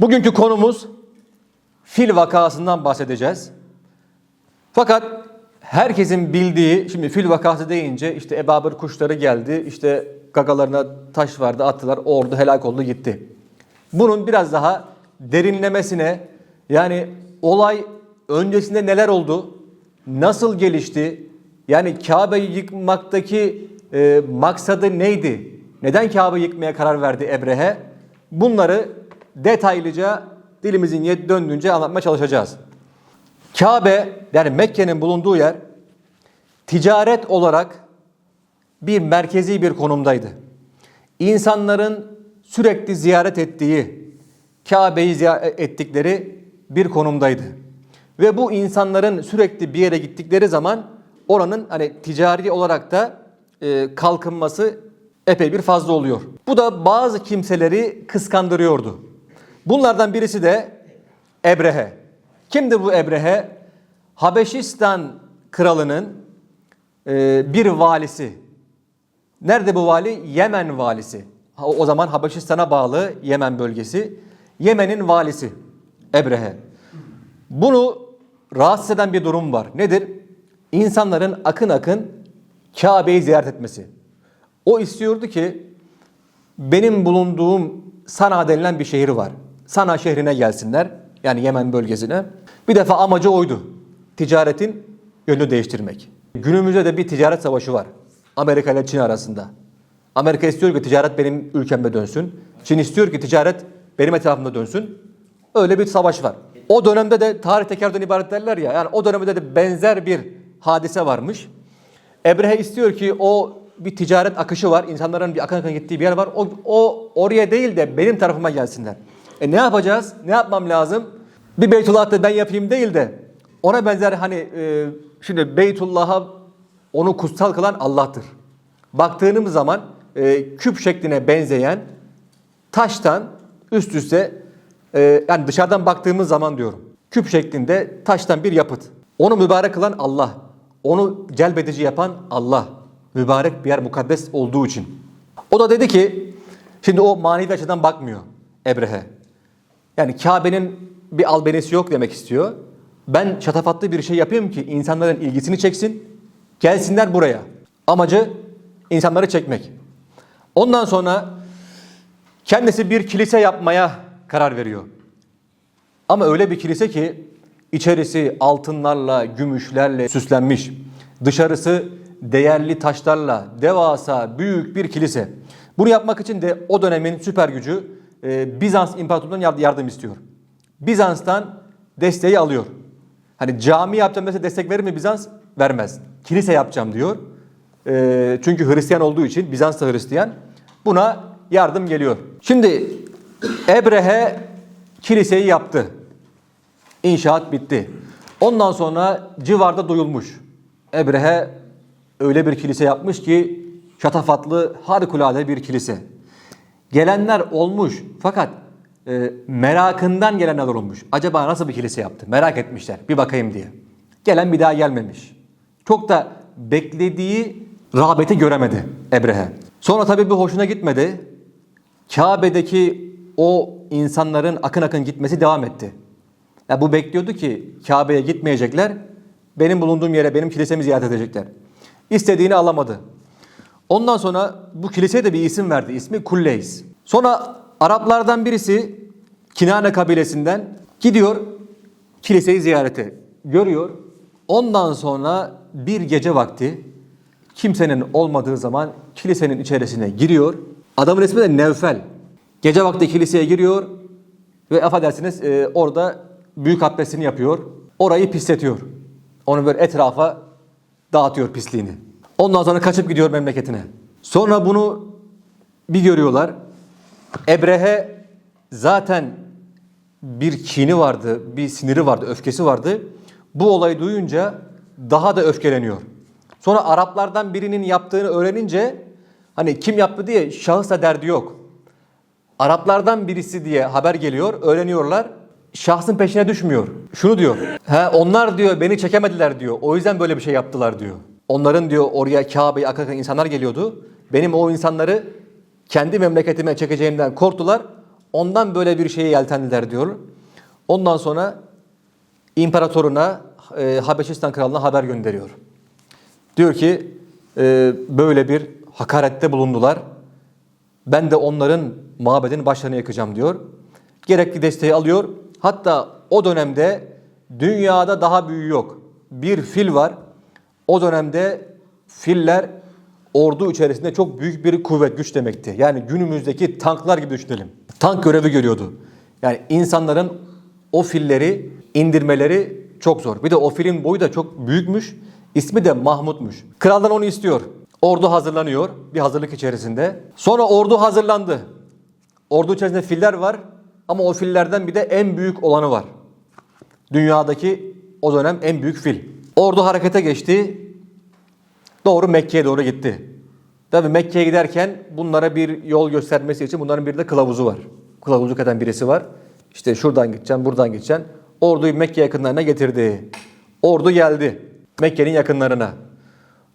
Bugünkü konumuz fil vakasından bahsedeceğiz. Fakat herkesin bildiği, şimdi fil vakası deyince işte ebabır kuşları geldi, işte gagalarına taş vardı attılar, ordu helak oldu gitti. Bunun biraz daha derinlemesine yani olay öncesinde neler oldu, nasıl gelişti, yani Kabe'yi yıkmaktaki e, maksadı neydi, neden Kabe'yi yıkmaya karar verdi Ebrehe, bunları detaylıca dilimizin yet döndüğünce anlatmaya çalışacağız. Kabe yani Mekke'nin bulunduğu yer ticaret olarak bir merkezi bir konumdaydı. İnsanların sürekli ziyaret ettiği, Kabe'yi ziyaret ettikleri bir konumdaydı. Ve bu insanların sürekli bir yere gittikleri zaman oranın hani ticari olarak da e, kalkınması epey bir fazla oluyor. Bu da bazı kimseleri kıskandırıyordu. Bunlardan birisi de Ebrehe. Kimdi bu Ebrehe? Habeşistan kralının e, bir valisi. Nerede bu vali? Yemen valisi. O zaman Habeşistan'a bağlı Yemen bölgesi. Yemen'in valisi Ebrehe. Bunu rahatsız eden bir durum var. Nedir? İnsanların akın akın Kabe'yi ziyaret etmesi. O istiyordu ki benim bulunduğum Sana denilen bir şehir var. Sana şehrine gelsinler. Yani Yemen bölgesine. Bir defa amacı oydu. Ticaretin yönünü değiştirmek. Günümüzde de bir ticaret savaşı var. Amerika ile Çin arasında. Amerika istiyor ki ticaret benim ülkemde dönsün. Çin istiyor ki ticaret benim etrafımda dönsün. Öyle bir savaş var. O dönemde de tarih tekerrürden ibaret derler ya. Yani o dönemde de benzer bir hadise varmış. Ebrehe istiyor ki o bir ticaret akışı var. İnsanların bir akın akın gittiği bir yer var. O, o oraya değil de benim tarafıma gelsinler. E ne yapacağız? Ne yapmam lazım? Bir Beytullah'ta ben yapayım değil de ona benzer hani e, şimdi Beytullah'a onu kutsal kılan Allah'tır. Baktığımız zaman e, küp şekline benzeyen taştan üst üste e, yani dışarıdan baktığımız zaman diyorum küp şeklinde taştan bir yapıt. Onu mübarek kılan Allah. Onu celbedici yapan Allah. Mübarek bir yer mukaddes olduğu için. O da dedi ki şimdi o manevi açıdan bakmıyor Ebrehe. Yani Kabe'nin bir albenisi yok demek istiyor. Ben şatafatlı bir şey yapayım ki insanların ilgisini çeksin. Gelsinler buraya. Amacı insanları çekmek. Ondan sonra kendisi bir kilise yapmaya karar veriyor. Ama öyle bir kilise ki içerisi altınlarla, gümüşlerle süslenmiş. Dışarısı değerli taşlarla, devasa, büyük bir kilise. Bunu yapmak için de o dönemin süper gücü e, Bizans İmparatorluğu'ndan yard- yardım istiyor. Bizans'tan desteği alıyor. Hani cami yapacağım dese destek verir mi Bizans? Vermez. Kilise yapacağım diyor. E, çünkü Hristiyan olduğu için, Bizans da Hristiyan. Buna yardım geliyor. Şimdi Ebrehe kiliseyi yaptı. İnşaat bitti. Ondan sonra civarda duyulmuş. Ebrehe öyle bir kilise yapmış ki şatafatlı harikulade bir kilise. Gelenler olmuş fakat e, merakından gelenler olmuş. Acaba nasıl bir kilise yaptı? Merak etmişler bir bakayım diye. Gelen bir daha gelmemiş. Çok da beklediği rağbeti göremedi Ebrehe. Sonra tabii bu hoşuna gitmedi. Kabe'deki o insanların akın akın gitmesi devam etti. Ya bu bekliyordu ki Kabe'ye gitmeyecekler. Benim bulunduğum yere, benim kilisemi ziyaret edecekler. İstediğini alamadı. Ondan sonra bu kiliseye de bir isim verdi. İsmi Kulleys. Sonra Araplardan birisi Kinane kabilesinden gidiyor kiliseyi ziyarete görüyor. Ondan sonra bir gece vakti kimsenin olmadığı zaman kilisenin içerisine giriyor. Adamın ismi de Nevfel. Gece vakti kiliseye giriyor ve affedersiniz e, orada büyük abdestini yapıyor. Orayı pisletiyor. Onu böyle etrafa dağıtıyor pisliğini. Ondan sonra kaçıp gidiyor memleketine. Sonra bunu bir görüyorlar. Ebrehe zaten bir kini vardı, bir siniri vardı, öfkesi vardı. Bu olayı duyunca daha da öfkeleniyor. Sonra Araplardan birinin yaptığını öğrenince hani kim yaptı diye şahısla derdi yok. Araplardan birisi diye haber geliyor, öğreniyorlar. Şahsın peşine düşmüyor. Şunu diyor. He onlar diyor beni çekemediler diyor. O yüzden böyle bir şey yaptılar diyor. Onların diyor oraya Kabe'yi akakan insanlar geliyordu. Benim o insanları kendi memleketime çekeceğimden korktular. Ondan böyle bir şeye yeltendiler diyor. Ondan sonra imparatoruna, e, Habeşistan kralına haber gönderiyor. Diyor ki e, böyle bir hakarette bulundular. Ben de onların mabedin başlarını yakacağım diyor. Gerekli desteği alıyor. Hatta o dönemde dünyada daha büyüğü yok. Bir fil var. O dönemde filler ordu içerisinde çok büyük bir kuvvet, güç demekti. Yani günümüzdeki tanklar gibi düşünelim. Tank görevi görüyordu. Yani insanların o filleri indirmeleri çok zor. Bir de o filin boyu da çok büyükmüş. İsmi de Mahmut'muş. Kraldan onu istiyor. Ordu hazırlanıyor bir hazırlık içerisinde. Sonra ordu hazırlandı. Ordu içerisinde filler var ama o fillerden bir de en büyük olanı var. Dünyadaki o dönem en büyük fil. Ordu harekete geçti. Doğru Mekke'ye doğru gitti. Tabi Mekke'ye giderken bunlara bir yol göstermesi için bunların bir de kılavuzu var. Kılavuzluk eden birisi var. İşte şuradan gideceksin, buradan gideceksin. Orduyu Mekke yakınlarına getirdi. Ordu geldi Mekke'nin yakınlarına.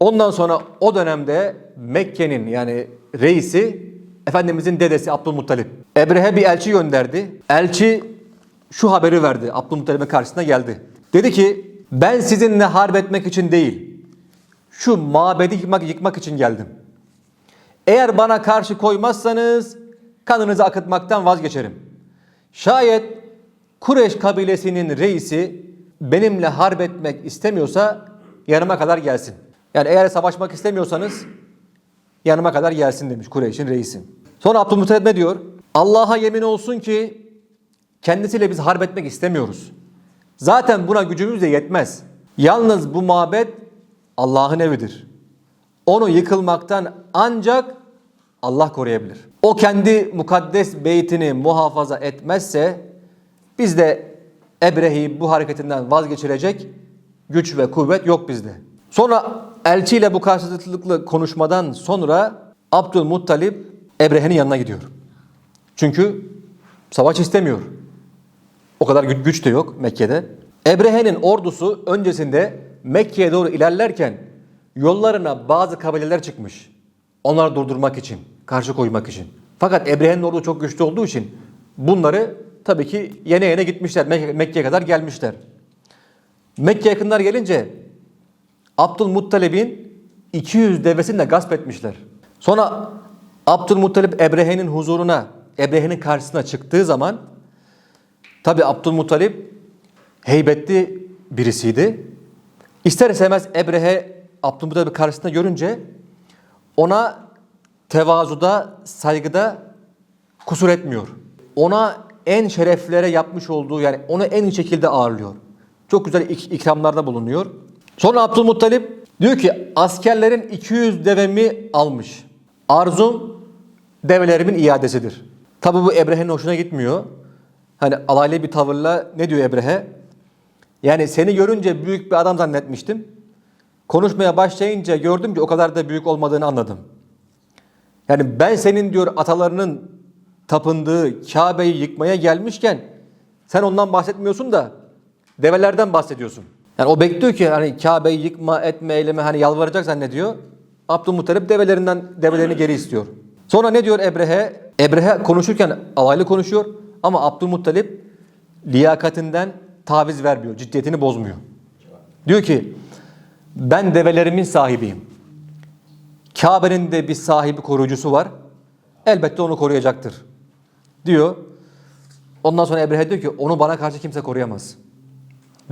Ondan sonra o dönemde Mekke'nin yani reisi Efendimizin dedesi Abdülmuttalip. Ebrehe bir elçi gönderdi. Elçi şu haberi verdi. Abdülmuttalip'in karşısına geldi. Dedi ki ben sizinle harp etmek için değil şu mabedi yıkmak, yıkmak için geldim. Eğer bana karşı koymazsanız kanınızı akıtmaktan vazgeçerim. Şayet Kureş kabilesinin reisi benimle harp etmek istemiyorsa yanıma kadar gelsin. Yani eğer savaşmak istemiyorsanız yanıma kadar gelsin demiş Kureyş'in reisi. Sonra Abdülmuttalip ne diyor? Allah'a yemin olsun ki kendisiyle biz harp etmek istemiyoruz. Zaten buna gücümüz de yetmez. Yalnız bu mabet Allah'ın evidir. Onu yıkılmaktan ancak Allah koruyabilir. O kendi mukaddes beytini muhafaza etmezse biz de Ebrehi bu hareketinden vazgeçirecek güç ve kuvvet yok bizde. Sonra elçiyle bu karşılıklı konuşmadan sonra Abdülmuttalip Ebrehe'nin yanına gidiyor. Çünkü savaş istemiyor. O kadar gü- güç de yok Mekke'de. Ebrehe'nin ordusu öncesinde Mekke'ye doğru ilerlerken yollarına bazı kabileler çıkmış. Onları durdurmak için, karşı koymak için. Fakat Ebrehe'nin ordu çok güçlü olduğu için bunları tabii ki yene yene gitmişler. Mek- Mekke'ye kadar gelmişler. Mekke yakınlar gelince Abdülmuttalib'in 200 devesini de gasp etmişler. Sonra Abdülmuttalip Ebrehe'nin huzuruna, Ebrehe'nin karşısına çıktığı zaman tabi Abdülmuttalip heybetli birisiydi. İster istemez Ebrehe Abdülmuttalip'i karşısında görünce ona tevazuda, saygıda kusur etmiyor. Ona en şereflere yapmış olduğu yani onu en iyi şekilde ağırlıyor. Çok güzel ik- ikramlarda bulunuyor. Sonra Abdülmuttalip diyor ki askerlerin 200 devemi almış. Arzum develerimin iadesidir. Tabi bu Ebrehe'nin hoşuna gitmiyor. Hani alaylı bir tavırla ne diyor Ebrehe? Yani seni görünce büyük bir adam zannetmiştim. Konuşmaya başlayınca gördüm ki o kadar da büyük olmadığını anladım. Yani ben senin diyor atalarının tapındığı Kabe'yi yıkmaya gelmişken sen ondan bahsetmiyorsun da develerden bahsediyorsun. Yani o bekliyor ki hani Kabe'yi yıkma etme eyleme hani yalvaracak zannediyor. Abdülmuttalip develerinden develerini geri istiyor. Sonra ne diyor Ebrehe? Ebrehe konuşurken alaylı konuşuyor ama Abdülmuttalip liyakatinden taviz vermiyor. Ciddiyetini bozmuyor. Diyor ki ben develerimin sahibiyim. Kabe'nin de bir sahibi koruyucusu var. Elbette onu koruyacaktır. Diyor. Ondan sonra Ebrehe diyor ki onu bana karşı kimse koruyamaz.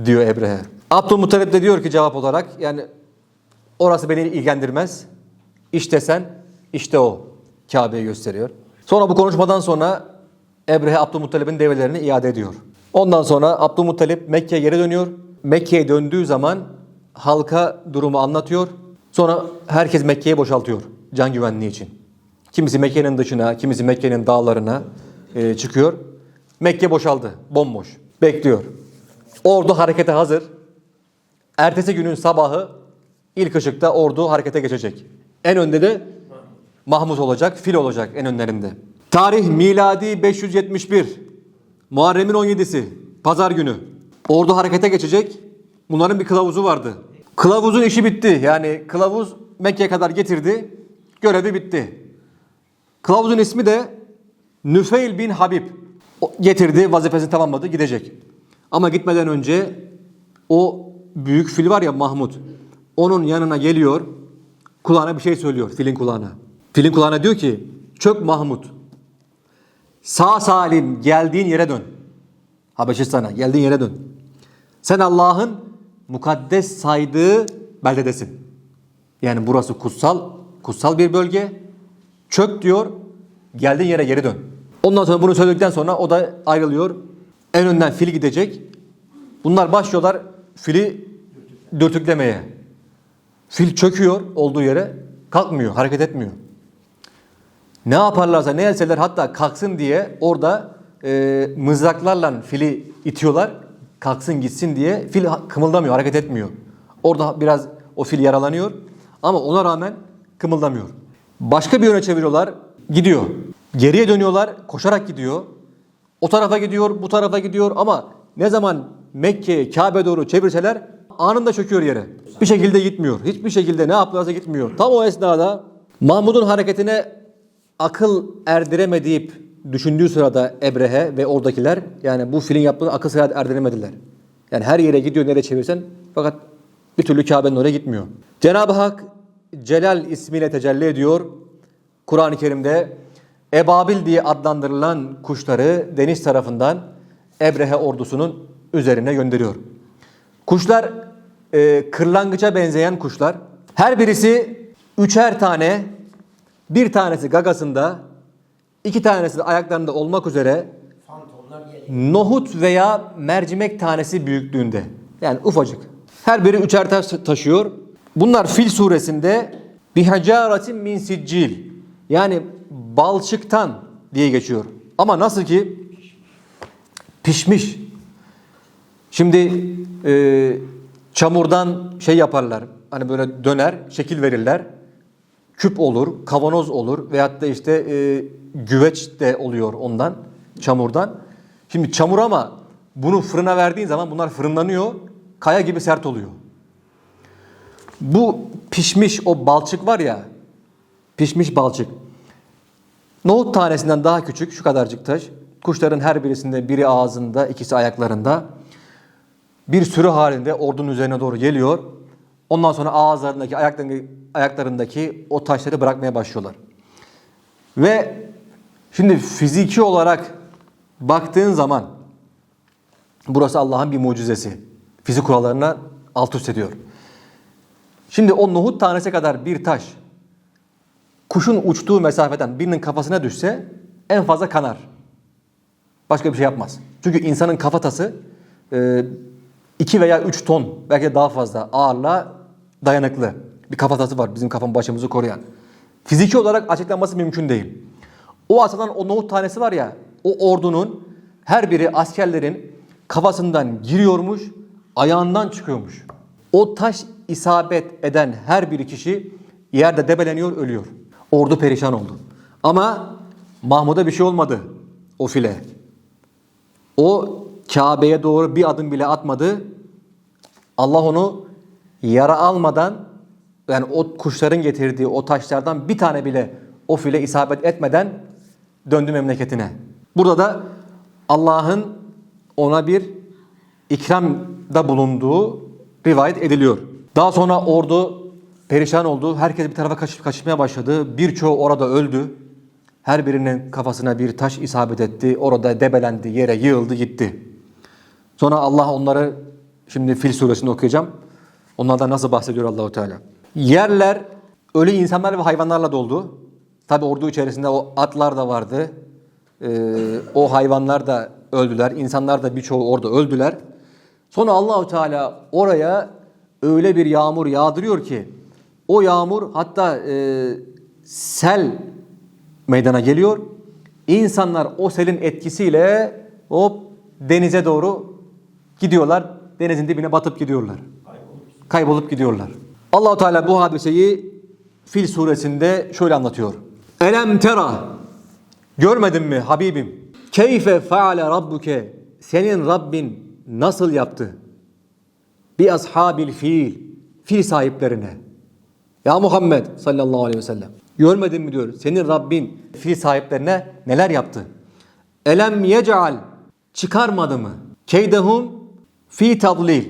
Diyor Ebrehe. Abdülmuttalip de diyor ki cevap olarak yani orası beni ilgilendirmez. İşte sen, işte o. Kabe'yi gösteriyor. Sonra bu konuşmadan sonra Ebrehe Abdülmuttalip'in develerini iade ediyor. Ondan sonra Abdülmuttalip Mekke'ye geri dönüyor. Mekke'ye döndüğü zaman halka durumu anlatıyor. Sonra herkes Mekke'yi boşaltıyor can güvenliği için. Kimisi Mekke'nin dışına, kimisi Mekke'nin dağlarına e, çıkıyor. Mekke boşaldı, bomboş. Bekliyor. Ordu harekete hazır. Ertesi günün sabahı ilk ışıkta ordu harekete geçecek. En önde de Mahmut olacak, fil olacak en önlerinde. Tarih miladi 571. Muharrem'in 17'si. Pazar günü. Ordu harekete geçecek. Bunların bir kılavuzu vardı. Kılavuzun işi bitti. Yani kılavuz Mekke'ye kadar getirdi. Görevi bitti. Kılavuzun ismi de Nüfeil bin Habib. O getirdi, vazifesini tamamladı, gidecek. Ama gitmeden önce o büyük fil var ya Mahmut. Onun yanına geliyor, kulağına bir şey söylüyor filin kulağına. Filin kulağına diyor ki, çök Mahmut. Sağ salim geldiğin yere dön. Habeşistan'a geldiğin yere dön. Sen Allah'ın mukaddes saydığı beldedesin. Yani burası kutsal, kutsal bir bölge. Çök diyor, geldiğin yere geri dön. Ondan sonra bunu söyledikten sonra o da ayrılıyor. En önden fil gidecek. Bunlar başlıyorlar fili dürtüklemeye. Fil çöküyor olduğu yere, kalkmıyor, hareket etmiyor. Ne yaparlarsa ne elseler hatta kalksın diye orada e, mızraklarla fili itiyorlar. Kalksın gitsin diye fil kımıldamıyor, hareket etmiyor. Orada biraz o fil yaralanıyor ama ona rağmen kımıldamıyor. Başka bir yöne çeviriyorlar, gidiyor. Geriye dönüyorlar, koşarak gidiyor. O tarafa gidiyor, bu tarafa gidiyor ama ne zaman Mekke'ye, Kabe doğru çevirseler anında çöküyor yere. Bir şekilde gitmiyor. Hiçbir şekilde ne yaptılarsa gitmiyor. Tam o esnada Mahmud'un hareketine akıl erdireme deyip düşündüğü sırada Ebrehe ve oradakiler yani bu filin yaptığını akıl sıra erdiremediler. Yani her yere gidiyor nereye çevirsen fakat bir türlü Kabe'nin oraya gitmiyor. Cenab-ı Hak Celal ismiyle tecelli ediyor. Kur'an-ı Kerim'de Ebabil diye adlandırılan kuşları deniz tarafından Ebrehe ordusunun üzerine gönderiyor. Kuşlar e, kırlangıça benzeyen kuşlar. Her birisi üçer tane, bir tanesi gagasında, iki tanesi de ayaklarında olmak üzere nohut veya mercimek tanesi büyüklüğünde. Yani ufacık. Her biri üçer taş taşıyor. Bunlar Fil suresinde bihacaratin min siccil. Yani balçıktan diye geçiyor. Ama nasıl ki pişmiş. Şimdi e, çamurdan şey yaparlar. Hani böyle döner, şekil verirler. Küp olur, kavanoz olur veyahut da işte e, güveç de oluyor ondan, çamurdan. Şimdi çamur ama bunu fırına verdiğin zaman bunlar fırınlanıyor, kaya gibi sert oluyor. Bu pişmiş o balçık var ya, pişmiş balçık. Nohut tanesinden daha küçük, şu kadarcık taş. Kuşların her birisinde biri ağzında, ikisi ayaklarında. Bir sürü halinde ordunun üzerine doğru geliyor. Ondan sonra ağızlarındaki, ayaklarındaki, o taşları bırakmaya başlıyorlar. Ve şimdi fiziki olarak baktığın zaman burası Allah'ın bir mucizesi. Fizik kurallarına alt üst ediyor. Şimdi o nohut tanesi kadar bir taş kuşun uçtuğu mesafeden birinin kafasına düşse en fazla kanar. Başka bir şey yapmaz. Çünkü insanın kafatası 2 veya 3 ton belki daha fazla ağırlığa dayanıklı bir kafatası var bizim kafam başımızı koruyan. Fiziki olarak açıklanması mümkün değil. O atılan o nohut tanesi var ya o ordunun her biri askerlerin kafasından giriyormuş ayağından çıkıyormuş. O taş isabet eden her bir kişi yerde debeleniyor ölüyor. Ordu perişan oldu. Ama Mahmud'a bir şey olmadı o file. O Kabe'ye doğru bir adım bile atmadı. Allah onu yara almadan yani o kuşların getirdiği o taşlardan bir tane bile o file isabet etmeden döndü memleketine. Burada da Allah'ın ona bir ikramda bulunduğu rivayet ediliyor. Daha sonra ordu perişan oldu. Herkes bir tarafa kaçıp kaçmaya başladı. Birçoğu orada öldü. Her birinin kafasına bir taş isabet etti. Orada debelendi, yere yığıldı, gitti. Sonra Allah onları şimdi Fil suresini okuyacağım. Onlardan nasıl bahsediyor Allahu Teala? Yerler ölü insanlar ve hayvanlarla doldu. Tabi ordu içerisinde o atlar da vardı. Ee, o hayvanlar da öldüler. İnsanlar da birçoğu orada öldüler. Sonra Allahu Teala oraya öyle bir yağmur yağdırıyor ki o yağmur hatta e, sel meydana geliyor. İnsanlar o selin etkisiyle hop denize doğru gidiyorlar. Denizin dibine batıp gidiyorlar. Kaybolup gidiyorlar. Allahu Teala bu hadiseyi Fil suresinde şöyle anlatıyor. Elem tera Görmedin mi Habibim? Keyfe faale rabbuke Senin Rabbin nasıl yaptı? Bi ashabil fil Fil sahiplerine. Ya Muhammed sallallahu aleyhi ve sellem. Görmedin mi diyor. Senin Rabbin fil sahiplerine neler yaptı? Elem yec'al çıkarmadı mı? Keydehum fi tadlil.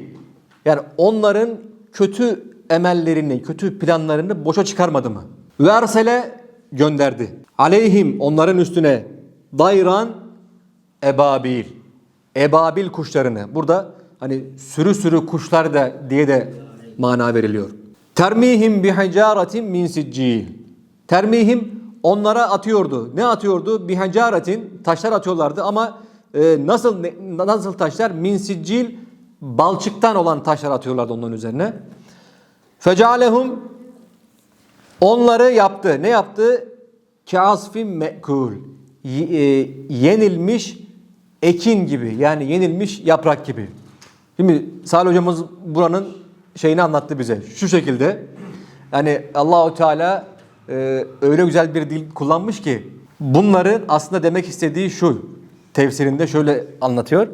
Yani onların kötü emellerini, kötü planlarını boşa çıkarmadı mı? Ve ersele gönderdi. Aleyhim onların üstüne dayran ebabil. Ebabil kuşlarını. Burada hani sürü sürü kuşlar da diye de mana veriliyor. Termihim bi hicaratin min siccil. Termihim onlara atıyordu. Ne atıyordu? Bi hicaratin taşlar atıyorlardı ama e, nasıl nasıl taşlar? Min siccil balçıktan olan taşlar atıyorlardı onların üzerine. Fecalehum onları yaptı. Ne yaptı? Kasfin mekul. E, yenilmiş ekin gibi. Yani yenilmiş yaprak gibi. Şimdi Salih hocamız buranın şeyini anlattı bize. Şu şekilde. Yani Allahu Teala e, öyle güzel bir dil kullanmış ki bunların aslında demek istediği şu. Tefsirinde şöyle anlatıyor.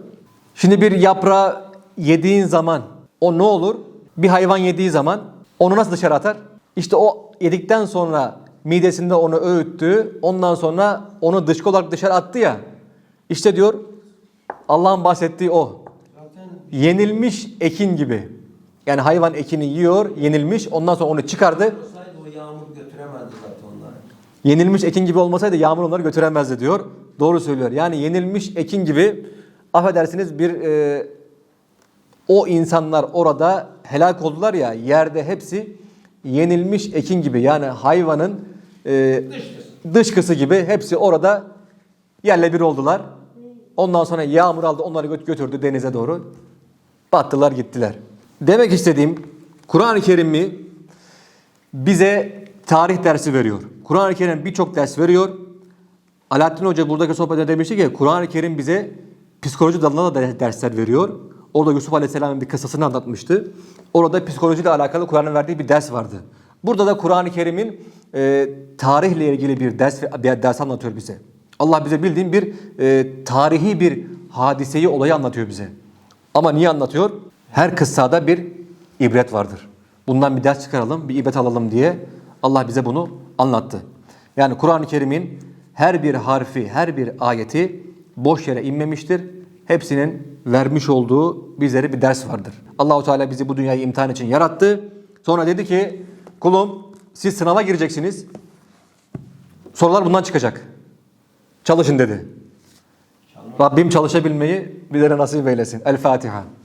Şimdi bir yaprağı yediğin zaman o ne olur? Bir hayvan yediği zaman onu nasıl dışarı atar? İşte o yedikten sonra midesinde onu öğüttü. Ondan sonra onu dışkı olarak dışarı attı ya. İşte diyor Allah'ın bahsettiği o. Yenilmiş ekin gibi. Yani hayvan ekini yiyor, yenilmiş. Ondan sonra onu çıkardı. Olsaydı o yağmur götüremezdi zaten onları. Yenilmiş ekin gibi olmasaydı yağmur onları götüremezdi diyor. Doğru söylüyor. Yani yenilmiş ekin gibi affedersiniz bir e, o insanlar orada helak oldular ya yerde hepsi yenilmiş ekin gibi yani hayvanın e, dışkısı gibi hepsi orada yerle bir oldular. Ondan sonra yağmur aldı onları gö- götürdü denize doğru. Battılar gittiler. Demek istediğim Kur'an-ı Kerim'i bize tarih dersi veriyor. Kur'an-ı Kerim birçok ders veriyor. Alaaddin Hoca buradaki sohbette demişti ki Kur'an-ı Kerim bize psikoloji dalına da dersler veriyor. Orada Yusuf Aleyhisselam'ın bir kıssasını anlatmıştı. Orada psikolojiyle alakalı Kur'an'ın verdiği bir ders vardı. Burada da Kur'an-ı Kerim'in e, tarihle ilgili bir ders bir ders anlatıyor bize. Allah bize bildiğin bir e, tarihi bir hadiseyi, olayı anlatıyor bize. Ama niye anlatıyor? Her kıssada bir ibret vardır. Bundan bir ders çıkaralım, bir ibret alalım diye Allah bize bunu anlattı. Yani Kur'an-ı Kerim'in her bir harfi, her bir ayeti boş yere inmemiştir. Hepsinin vermiş olduğu bizlere bir ders vardır. Allahu Teala bizi bu dünyayı imtihan için yarattı. Sonra dedi ki kulum siz sınava gireceksiniz. Sorular bundan çıkacak. Çalışın dedi. Rabbim çalışabilmeyi bizlere nasip eylesin. El Fatiha.